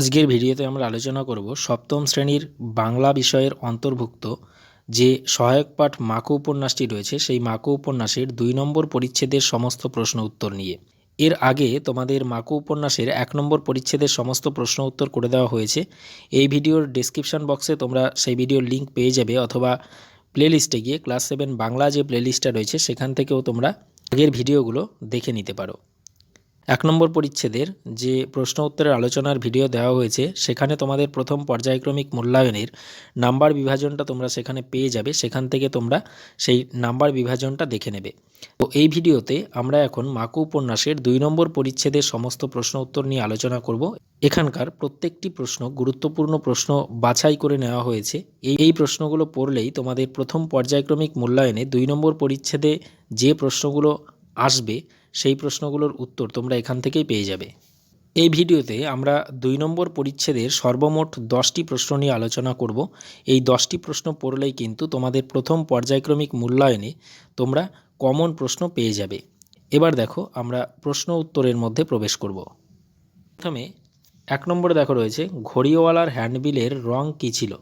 আজকের ভিডিওতে আমরা আলোচনা করব সপ্তম শ্রেণির বাংলা বিষয়ের অন্তর্ভুক্ত যে সহায়ক পাঠ মাকু উপন্যাসটি রয়েছে, সেই মাকু উপন্যাসের দুই নম্বর পরিচ্ছেদের সমস্ত প্রশ্ন উত্তর নিয়ে। এর আগে তোমাদের মাকু উপন্যাসের এক নম্বর পরিচ্ছেদের সমস্ত প্রশ্ন উত্তর করে দেওয়া হয়েছে। এই ভিডিওর ডেসক্রিপশন বক্সে তোমরা সেই ভিডিওর লিঙ্ক পেয়ে যাবে অথবা প্লেলিস্টে গিয়ে ক্লাস সেভেন বাংলা যে প্লেলিস্টটা রয়েছে, সেখান থেকেও তোমরা আগের ভিডিওগুলো দেখে নিতে পারো। এক নম্বর পরিচ্ছেদের যে প্রশ্ন উত্তরের আলোচনার ভিডিও দেওয়া হয়েছে, সেখানে তোমাদের প্রথম পর্যায়ক্রমিক মূল্যায়নের নাম্বার বিভাজনটা তোমরা সেখানে পেয়ে যাবে, সেখান থেকে তোমরা সেই নাম্বার বিভাজনটা দেখে নেবে। তো এই ভিডিওতে আমরা এখন মাকু উপন্যাসের দুই নম্বর পরিচ্ছেদের সমস্ত প্রশ্ন উত্তর নিয়ে আলোচনা করব। এখানকার প্রত্যেকটি প্রশ্ন গুরুত্বপূর্ণ প্রশ্ন বাছাই করে নেওয়া হয়েছে। এই এই প্রশ্নগুলো পড়লেই তোমাদের প্রথম পর্যায়ক্রমিক মূল্যায়নে দুই নম্বর পরিচ্ছেদে যে প্রশ্নগুলো আসবে, সেই প্রশ্নগুলোর উত্তর তোমরা এখান থেকেই পেয়ে যাবে। এই ভিডিওতে আমরা দুই নম্বর পরিচ্ছেদের সর্বমোট দশটি প্রশ্ন নিয়ে আলোচনা করব। এই দশটি প্রশ্ন পড়লেই কিন্তু তোমাদের প্রথম পর্যায়ক্রমিক মূল্যায়নে তোমরা কমন প্রশ্ন পেয়ে যাবে। এবার দেখো, আমরা প্রশ্ন উত্তরের মধ্যে প্রবেশ করব। প্রথমে এক নম্বরে দেখো রয়েছে, ঘড়িওয়ালার হ্যান্ডবিলের রং কী ছিল?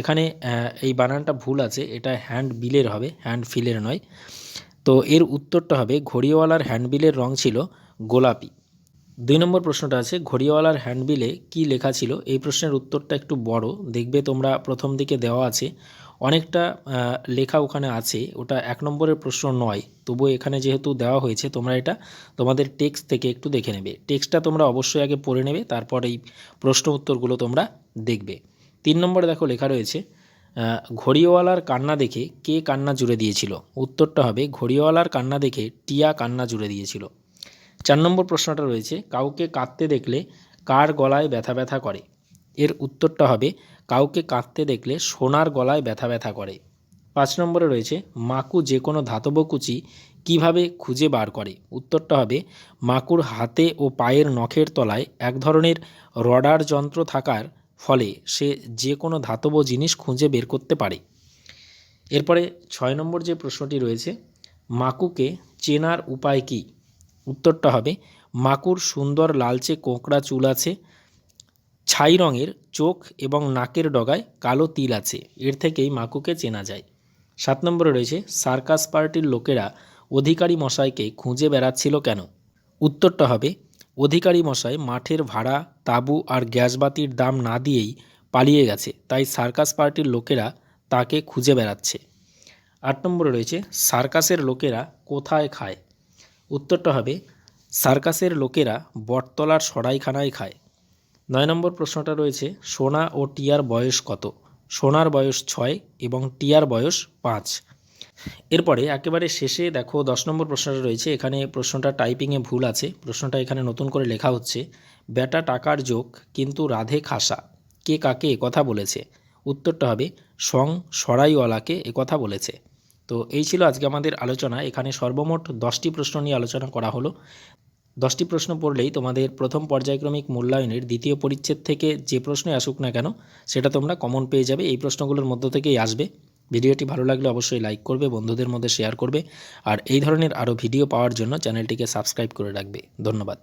এখানে এই বানানটা ভুল আছে, এটা হ্যান্ড বিলের হবে হ্যান্ড ফিলের নয়। তো এর উত্তরটা হবে, ঘড়িওয়ালার হ্যান্ডবিলের রং ছিল গোলাপি। দুই নম্বর প্রশ্নটা আছে, ঘড়িওয়ালার হ্যান্ডবিলে কি লেখা ছিল? এই প্রশ্নের উত্তরটা একটু বড়, দেখবে তোমরা প্রথম দিকে দেওয়া আছে। অনেকটা লেখা ওখানে আছে, ওটা এক নম্বরের প্রশ্ন নয়, তবুও এখানে যেহেতু দেওয়া হয়েছে, তোমরা এটা তোমাদের টেক্সট থেকে একটু দেখে নেবে। টেক্সটটা তোমরা অবশ্যই আগে পড়ে নেবে, তারপর এই প্রশ্ন উত্তরগুলো তোমরা দেখবে। তিন নম্বরে দেখো লেখা রয়েছে ঘড়িওয়ালার কান্না দেখে কে কান্না জুড়ে দিয়েছিল? উত্তরটা হবে, ঘড়িওয়ালার কান্না দেখে টিয়া কান্না জুড়ে দিয়েছিল। চার নম্বর প্রশ্নটা রয়েছে, কাউকে কাঁদতে দেখলে কার গলায় ব্যথা ব্যথা করে? এর উত্তরটা হবে, কাউকে কাঁদতে দেখলে সোনার গলায় ব্যথা ব্যথা করে। পাঁচ নম্বরে রয়েছে, মাকু যে কোনো ধাতব কুচি কীভাবে খুঁজে বার করে? উত্তরটা হবে, মাকুর হাতে ও পায়ের নখের তলায় এক ধরনের রডার যন্ত্র থাকার ফলে সে যে কোনো ধাতব জিনিস খুঁজে বের করতে পারে। এরপরে ছয় নম্বর যে প্রশ্নটি রয়েছে, মাকুকে চেনার উপায় কী? উত্তরটা হবে, মাকুর সুন্দর লালচে কোঁকড়া চুল আছে, ছাই রঙের চোখ এবং নাকের ডগায় কালো তিল আছে, এর থেকেই মাকুকে চেনা যায়। সাত নম্বরে রয়েছে, সার্কাস পার্টির লোকেরা অধিকারী মশাইকে খুঁজে বেড়াচ্ছিল কেন? উত্তরটা হবে অধিকারী মশাই মাঠের ভাড়া, তাঁবু আর গ্যাসবাতির দাম না দিয়েই পালিয়ে গেছে, তাই সার্কাস পার্টির লোকেরা তাকে খুঁজে বেড়াচ্ছে। আট নম্বরে রয়েছে, সার্কাসের লোকেরা কোথায় খায়? উত্তরটা হবে, সার্কাসের লোকেরা বটতলার সরাইখানায় খায়। নয় নম্বর প্রশ্নটা রয়েছে, সোনা ও টিয়ার বয়স কত? সোনার বয়স ছয় এবং টিয়ার বয়স পাঁচ। এরপরে একেবারে শেষে দেখো দশ নম্বর প্রশ্নটা রয়েছে, এখানে প্রশ্নটা টাইপিংয়ে ভুল আছে, প্রশ্নটা এখানে নতুন করে লেখা হচ্ছে, বেটা টাকার যোগ কিন্তু রাধে খাসা, কে কাকে কথা বলেছে? উত্তরটা হবে, সং সরাইওয়ালাকে কথা বলেছে। তো এই ছিল আজকে আমাদের আলোচনা, এখানে সর্বমোট দশটি প্রশ্ন নিয়ে আলোচনা করা হলো। দশটি প্রশ্ন পড়লেই তোমাদের প্রথম পর্যায়ক্রমিক মূল্যায়নের দ্বিতীয় পরিচ্ছেদ থেকে যে প্রশ্নে আসুক না কেন, সেটা তোমরা কমন পেয়ে যাবে, এই প্রশ্নগুলোর মধ্য থেকেই আসবে। ভিডিওটি ভালো লাগলে অবশ্যই লাইক করবে, বন্ধুদের মধ্যে শেয়ার করবে, আর এই ধরনের আরও ভিডিও পাওয়ার জন্য চ্যানেলটিকে সাবস্ক্রাইব করে রাখবে। ধন্যবাদ।